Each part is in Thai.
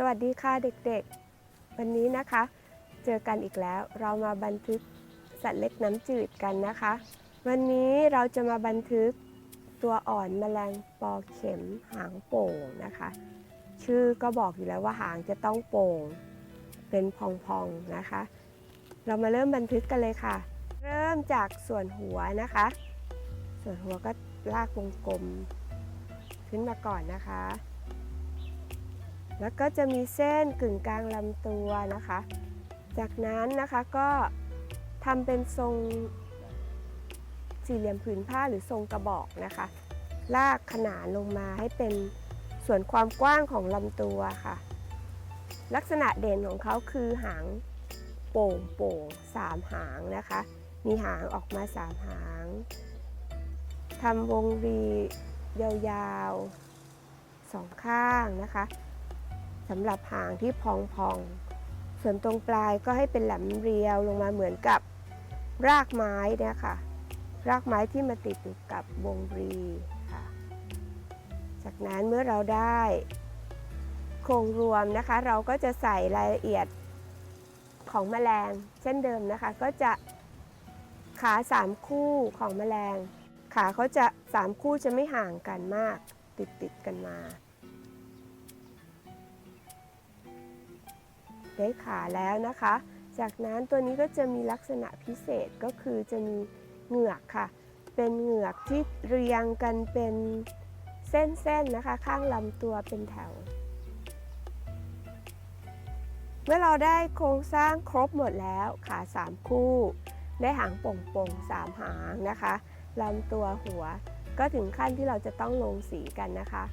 สวัสดีค่ะเด็กๆ วันนี้นะคะ เจอกันอีกแล้วเรามาบันทึกสัตว์เล็กน้ำจืดกันนะคะ วันนี้เราจะมาบันทึกตัวอ่อนแมลงปอเข็มหางโป่งนะคะ ชื่อก็บอกอยู่แล้วว่าหางจะต้องโป่ง เป็นพองๆนะคะ เรามาเริ่มบันทึกกันเลยค่ะ เริ่มจากส่วนหัวนะคะ ส่วนหัวก็ลากวงกลม ขึ้นมาก่อนนะคะ แล้วก็จะมีเส้นกึ่งกลางลำตัวนะคะ จากนั้นนะคะก็ทำเป็นทรงสี่เหลี่ยมผืนผ้าหรือทรงกระบอกนะคะ ลากขนานลงมาให้เป็นส่วนความกว้างของลำตัวค่ะ ลักษณะเด่นของเขาคือหางโป่งโป่งสามหางนะคะ มีหางออกมาสามหางทำวงรียาวๆสองข้างนะคะ สำหรับหางที่พองๆ ส่วนตรงปลายก็ให้เป็นแหลมเรียวลงมาเหมือนกับรากไม้เนี่ยค่ะ รากไม้ที่มาติดอยู่กับวงรีค่ะ จากนั้นเมื่อเราได้โครงรวมนะคะ เราก็จะใส่รายละเอียดของแมลง เช่นเดิมนะคะ ก็จะขาสามคู่ของแมลง ขาเขาจะสามคู่จะไม่ห่างกันมาก ติดติดๆกันมา ได้ขาแล้วนะคะ จากนั้นตัวนี้ก็จะมีลักษณะพิเศษก็คือจะมีเหงือกค่ะ เป็นเหงือกที่เรียงกันเป็นเส้นๆนะคะ ข้างลำตัวเป็นแถว เมื่อเราได้โครงสร้างครบหมดแล้วขาสามคู่ ได้หางโป่งๆสามหางนะคะลำตัวหัวก็ถึงขั้นที่เราจะต้องลงสีกันนะคะ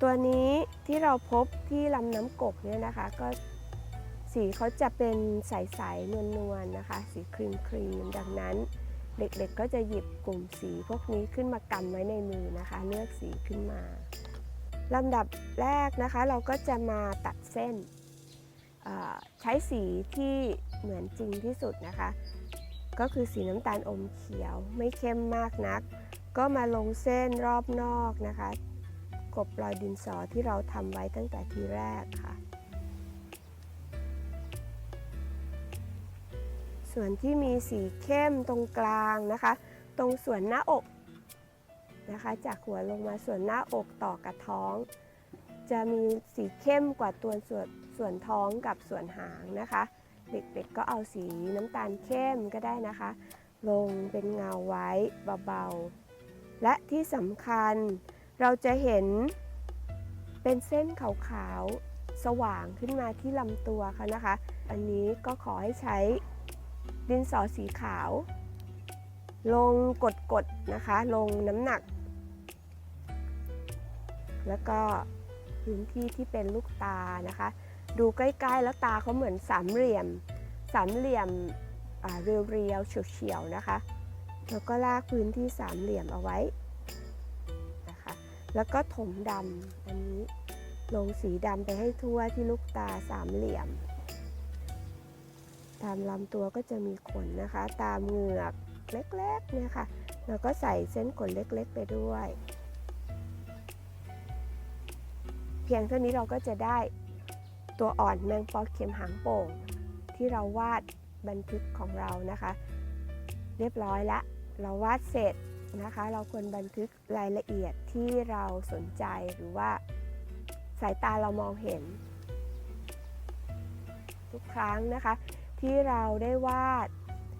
ตัวนี้ที่เราพบที่ลำน้ำกกเนี่ยนะคะ ก็ สีเขาจะเป็นใสๆนวลๆนะคะ สีครีมครีมๆดังนั้น เด็กๆก็จะหยิบกลุ่มสีพวกนี้ขึ้นมากำไว้ในมือนะคะ เลือกสีขึ้นมาลำดับแรกนะคะ เราก็จะมาตัดเส้นใช้สีที่เหมือนจริงที่สุดนะคะ ก็คือสีน้ำตาลอมเขียวไม่เข้มมากนัก ก็มาลงเส้นรอบนอกนะคะ กบรอยดินสอที่เราทำไว้ตั้งแต่ทีแรกค่ะ ส่วนที่มีสีเข้มตรงกลางนะคะ ตรงส่วนหน้าอกนะคะ จากหัวลงมาส่วนหน้าอกต่อกับท้อง จะมีสีเข้มกว่าตัวส่วนส่วนท้องกับส่วนหางนะคะ เด็กๆก็เอาสีน้ำตาลเข้มก็ได้นะคะ ลงเป็นเงาไว้เบาๆ และที่สำคัญเราจะเห็นเป็นเส้นขาวๆสว่างขึ้นมาที่ลำตัวเขานะคะ อันนี้ก็ขอให้ใช้ ดินสอสีขาว ลงกดๆนะคะ ลงน้ำหนัก แล้วก็พื้นที่ที่เป็นลูกตานะคะ ดูใกล้ๆแล้วตาเขาเหมือนสามเหลี่ยม สามเหลี่ยมอ่าเรียวๆเฉียวๆนะคะ แล้วก็ลากพื้นที่สามเหลี่ยมเอาไว้นะคะ แล้วก็ถมดำอันนี้ลงสีดำไปให้ทั่วที่ลูกตาสามเหลี่ยม ตามลำตัวก็จะมีขนนะคะ ตามเหงือกเล็กๆเนี่ยค่ะแล้วก็ใส่เส้นขนเล็กๆ ไปด้วย เพียงเท่านี้เราก็จะได้ตัวอ่อนแมงปอเข็มหางโป่ง ที่เราวาดบันทึกของเรานะคะ เรียบร้อยละ เราวาดเสร็จนะคะ เราควรบันทึกรายละเอียดที่เราสนใจหรือว่า สายตาเรามองเห็น ทุกครั้งนะคะ ที่เราได้วาด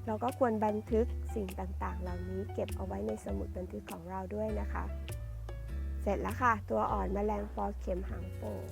เราก็ควรบันทึกสิ่งต่างๆ เหล่านี้เก็บเอาไว้ในสมุดบันทึกของเราด้วยนะคะ เสร็จแล้วค่ะ ตัวอ่อนแมลงปอเข็มหางโป่ง